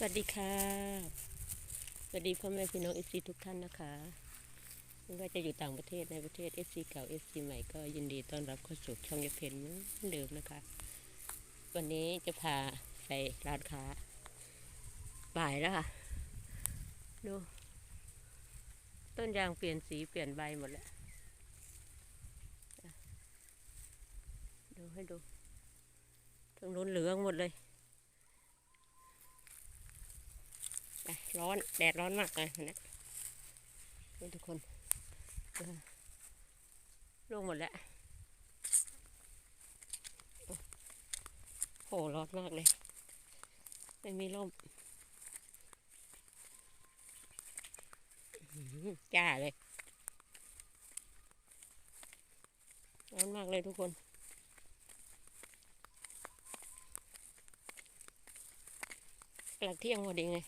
สวัสดีค่ะสวัสดีพ่อแม่พี่น้องเอซีทุกท่านนะคะไม่ว่าจะอยู่ต่างประเทศในประเทศเอซีเก่าเอซีใหม่ก็ยินดีต้อนรับเข้าสู่ช่องยาเพนเหมือนเดิมนะคะ วันนี้จะพาไปร้านค้าบ่ายแล้วค่ะ ดู ต้นยางเปลี่ยนสีเปลี่ยนใบหมดแล้ว ดูให้ดูทั้งนู้นเหลืองหมดเลย ไปร้อนแดดร้อนมากเลยนะนี่ทุกคนเออลงหมดแล้วโหร้อนมากเลย ไม่มีร่มจ้าเลยร้อนมากเลยทุกคนกลักเที่ยงพอดีไง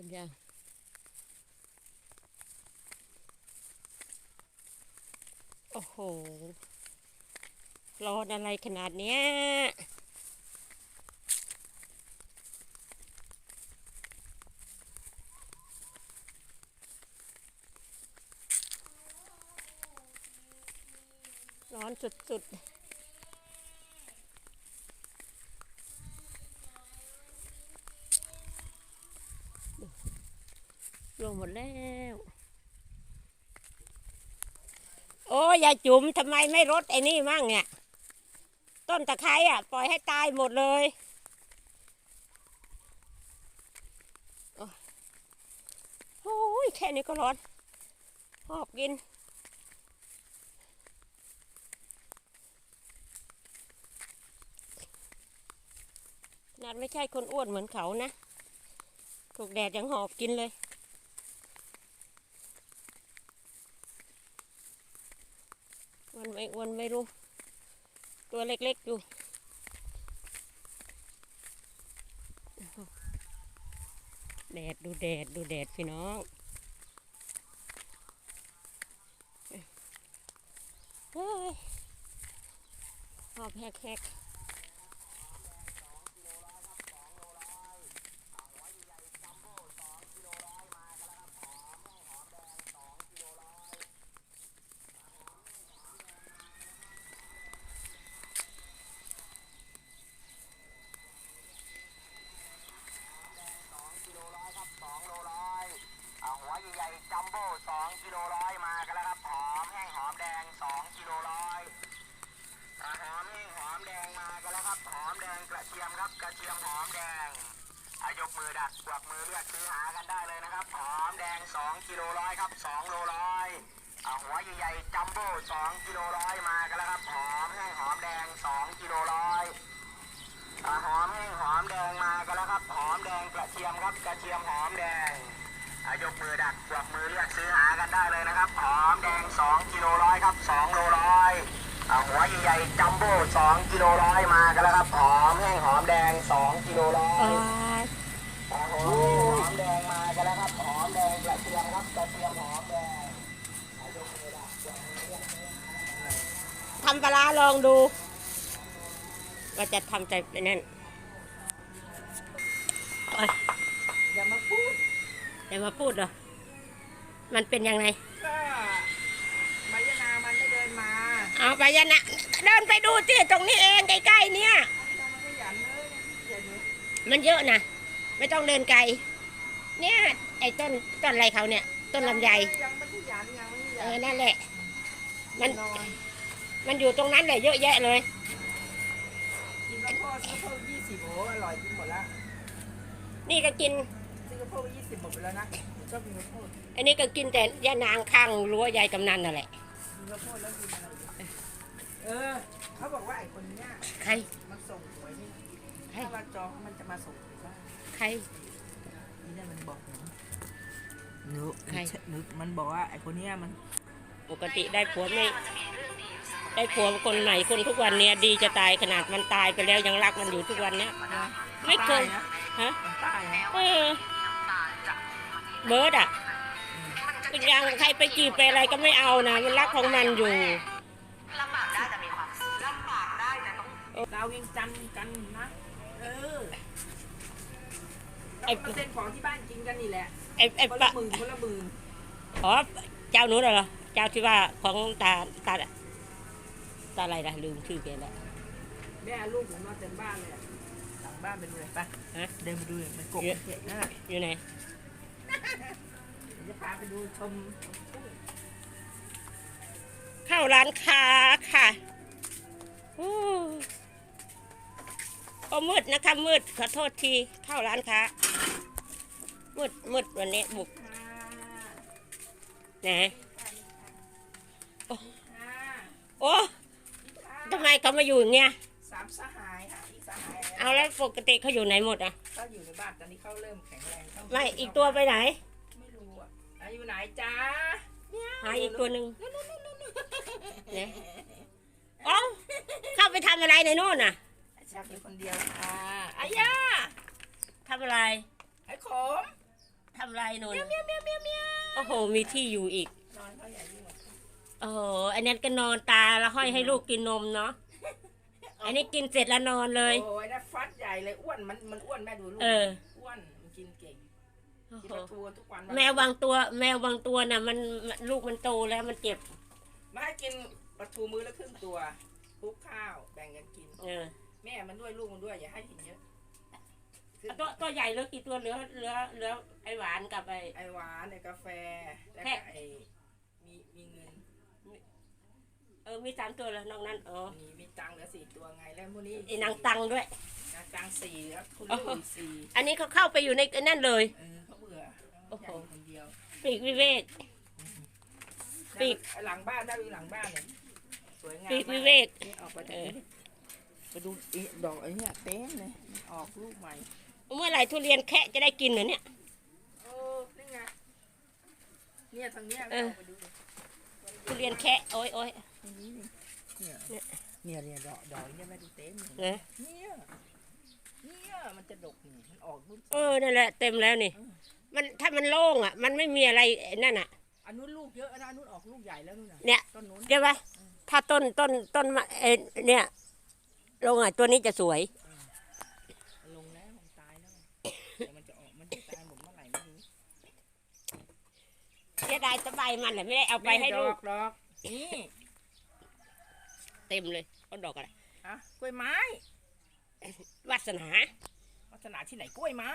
้นยางโอ้โห ร้อนอะไรขนาดเนี้ยร้อนสุดๆ ลงหมด แล้ว โอ้ยายจุ๋มทำไมไม่รดไอ้นี่มั่งเนี่ย ต้นตะไคร้อะ ปล่อยให้ตายหมดเลยโอ้ยแค่นี้ก็ร้อนหอบกินนัดไม่ใช่คนอ้วนเหมือนเขานะ ถูกแดดยังหอบกินเลย วันไม่อ้วนไม่รู้ ตัวเล็กๆอยู่แดดดูแดดดูแดดพี่น้องเฮ้ยหอบแฮกๆ กิโลร้อยครับสองโลร้อย อ่าหัวใหญ่ๆจัมโบ้สองกิโลร้อยมากันแล้วครับหอมแห้งหอมแดงสองกิโลร้อยอาหอมแห้งหอมแดงมากันแล้วครับหอมแดงกระเทียมครับกระเทียมหอมแดงอายกมือดักกวักมือเรียกซื้อหากันได้เลยนะครับหอมแดงสองกิโลร้อยครับสองโลร้อยอ่าหัวใหญ่ๆจัมโบ้สองกิโลร้อยมากันแล้วครับหอมแห้งหอมแดงสองกิโลร้อยอาหอมแห้งหอมแดงมากันแล้วครับหอมแดงกระเทียมครับกระเทียมหอมแดง ยกมือดักกวักมือเรียกซื้อหากันได้เลยนะครับหอมแดง 2 กิโลร้อยครับ 2 โลร้อยหัวใหญ่ๆจัมโบ้2กิโลร้อยมากันแล้วครับหอมแห้งหอมแดง 2 กิโลร้อยหอมแห้งหอมแดงมากันแล้วครับหอมแดงกระเทียมครับกระเทียมหอมแดงทำปลาลองดูว่าจะทำใจไปนั่นโอ๊ย อย่ามาพูด อย่ามาพูดเหรอ มันเป็นยังไง ก็มายนามันไม่เดินมาเอาไปยันนะเดินไปดูที่ตรงนี้เองใกล้ๆเนี่ยเรามันขยันเลยเดี๋ยวนี้มันเยอะนะ ไม่ต้องเดินไกล เนี่ย ไอ้ต้นต้นอะไรเขาเนี่ย ต้นลำไยยังไม่ขยันยังไม่ขเอยัอนนั่นแหละ มัน นอนมันอยู่ตรงนั้นเลยเยอะแยะเลย กินข้าวโพดข้าวโพดยี่สิบโอ้อร่อยกินหมดละนี่ก็กิน ซื้อข้าวโพดยี่สิบหมดไปแล้วนะชอบกินข้าวโพดอันนี้ก็กินแต่ยานางข้างรั้วยายกำนันนั่นแหละ กินข้าวโพดแล้วกินอะไรอีกเออ เขาบอกว่าไอ้คนเนี้ยใคร มันส่งหวยนี่ใคร ถ้าเราจองมันจะมาส่งถึงบ้านใคร นี่นั่นมันบอกหนูหนูใคร หนูมันบอกว่าไอ้คนเนี้ยมันปกติได้ผัวไม่ ได้ผัวคนใหม่คนทุกวันเนี้ยดีจะตายขนาดมันตายไปแล้วยังรักมันอยู่ทุกวันเนี้ยนะไม่เคยใต้นะฮะ มันใต้นะเออ เบิร์ดอะก็เป็นยังใครไปจีบไปอะไรก็ไม่เอานะ มันรักของมันอยู่ลำบากได้แต่มีความสุขลำบากได้แต่ต้องเรายังจันทร์กันนะเออไอ้เรามาเซ็นของที่บ้านกินกันนี่แหละไอ้ไอ้คนปะละหมื่นคนละหมื่นอ๋อเจ้านู้นเหรอเจ้าที่ว่าของตาตาตาอะไรนะลืมชื่อแกแล้วแม่ลูกผมนอนเต็มบ้านเลยอะหลังบ้านไปดูเลยไปฮะเดินไปดูเลยมันกบเยอะมันเกะหน้าอยู่ไหนเดี๋ยว จะพาไปดูชมเข้าร้านค้าค่ะโอ้โอ้มืดนะคะมืดขอโทษทีเข้าร้านค้ามืดมืดวันนี้บุกค่ะนะค่ะโอ้ทำไมเขามาอยู่อย่างเงี้ยสามสหายค่ะอีกสหาย เอาแล้วปกติเขาอยู่ไหนหมดอะ เขาอยู่ในบ้านตอนนี้เขาเริ่มแข็งแรงเขาไม่อีกตัวไปไหนไม่รู้อะอะอยู่ไหนจ้าหาอีกตัวหนึ่งเนี่ยเอ้าเข้าไปทำอะไรในโน่นน่ะชักอยู่คนเดียวค่ะอายาทำอะไรไอ้ขมทำอะไรโน่นเมียวน่ะเมียวเมียวเมียวโอ้โห มีที่อยู่อีก นอนเขาใหญ่ยิ่งกว่าโอ้โหอันนั้นก็นอนตาแล้วห้อยให้ลูกกินนมเนาะ อันนี้กินเสร็จแล้วนอนเลย โอ้ยนะ ฟัดใหญ่เลยอ้วนมันมันอ้วนแม่ดูลูกเออ อ้วนมันกินเก่งโอ้กินโหปลาทูทุกวันแมวบางตัว แมวบางตัวน่ะมันมันลูกมันโตแล้วมันเจ็บ มาให้กินปลาทูมื้อละครึ่งตัวคลุกข้าวแบ่งกันกิน เออแม่มันด้วยลูกมันด้วยอย่าให้กินเยอะคือตัวตัวใหญ่เหลือกี่ตัวเหลือเหลือเหลือไอหวานกับไอ ไอหวานไอกาแฟแล้วแค่ก็ไอมีมีเงินเออมีสามตัวแล้วนอกนั้นอ๋อมีมีตังค์เหลือสี่ตัวไงแล้วพวกนี้ไอ้นางตังด้วย นางตังค์สี่แล้วคุณอ๋อลูกอีกสี่อันนี้เขาเข้าไปอยู่ในนั่นเลย เออเขาเบื่อโอ้โหอยากอยู่คนเดียวปีกวิเวก ปีกไอ้หลังบ้านได้ดูหลังบ้านเนี่ยสวยงามปีกมาวิกเวก นี่ออกไปเอดูอดิไปดูอีดอกไอ้เนี่ยเต็มเลยมันออกลูกใหม่เมื่อไหร่ทุเรียนแคะจะได้กินเหรอเนี่ย โอ้นี่ไงเนี่ยทางเนี้ยเออไปดูดิทุเรียนแคะโอ้ยโอ้ยตรงนี้นี่เนี่เนี่ยยเนี่ยเนี่ยดอกดอกเนี่ยแม่ดูเต็มเลยนะเนี่ยเนี่ยมัน จะดกนี่มันออกลูกเออนั่นแหละเต็มแล้วนี่ มันถ้ามันโล่งอะ มันไม่มีอะไรนั่นอะ อันนู้นลูกเยอะนะอันนู้นออกลูกใหญ่แล้วนู่นน่ะเนี่ย ต้นนู้นเดี๋ยวปะถ้าต้นต้นต้นมะเอ่อเนี่ยลงอะตัวนี้จะสวย ลงแล้วมันตายแล้วแต่มันจะออกมันจะตายหมดเมื่อไหร่ไม่รู้เสียดายสบายมันแหละไม่ได้เอาไปให้ลูก ดอกดอกนี่ เต็มเลยต้นดอกอะไรอะกล้วยไม้ วาสนา ลักษณะที่ไหนกล้วยไม้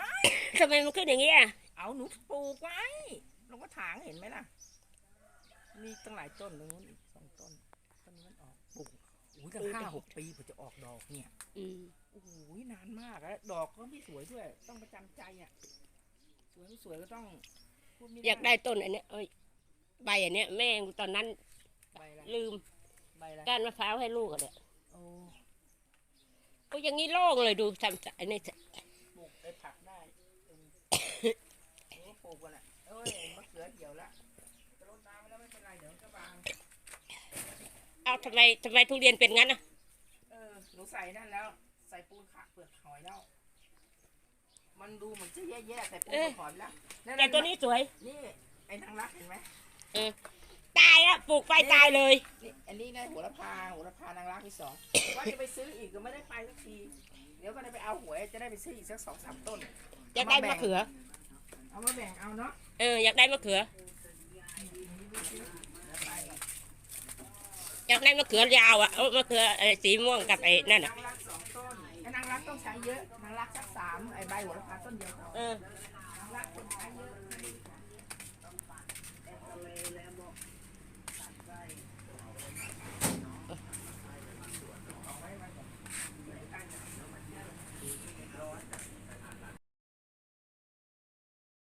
ทำไมมันขึ้นอย่างเงี้ยเอาหนูปลูกไว้ลงกระถางเห็นไหมล่ะ มีตั้งหลายต้นตรงนู้นอีกสองต้นต้นนี้มันออกปลูกอุ้ยตั้งห้าหกปีกว่าจะออกดอกเนี่ยอืมโอ้โหนานมากแล้วดอกก็ไม่สวยด้วย ต้องประจำใจอะสวยไม่สวยก็ต้องพูม่อยากได้ต้นอันเนี้ยเอ้ยใบอันเนี้ยแม่งตอนนั้นใบอะไรลืมใบอะไรก้านมะพร้าวให้ลูกอะเนี่ยโอ้ก็อย่างนี้โล่งเลยดูทำอันนี้ ปลูกไปผักได้เออโอ้ปลูกกันอะเอ้ยมะเขือเหี่ยวละจะรดน้ำแล้วไม่เป็นไรเดี๋ยวมันก็บาง เอาทำไมทำไมทุเรียนเป็นงั้นอะ เออหนูใส่นั่นแล้ว ใส่ปูนขะเปลือกหอยแล้ว มันดูเหมือนจะแย่ๆแต่ปูนเปลือกหอยแล้วนั่นแต่ตัวนี้สวย นี่ไอ้นางรักเห็นไหมตายแล้วปลูกไปตายเลย นี่อันนี้นะหัวละพาหัวละพานางรักที่สองว่าจะไปซื้ออีกก็ไม่ได้ไปสักที เดี๋ยวก็ได้ไปเอาหวยจะได้ไปซื้ออีกสักสองสามต้นอยากได้มะเขือ เอามาแบ่งเอาเนาะเอออยากได้มะเขือ อยากได้มะเขือยาวอะเอามะเขือไอ้สีม่วงกับไอ้นั่นอะนางรักสองต้นไอ้นางรักต้องใช้เยอะนางรักสักสามไอ้ใบหัวละพาต้นเดียวพอเออนางรักคนใช้เยอะ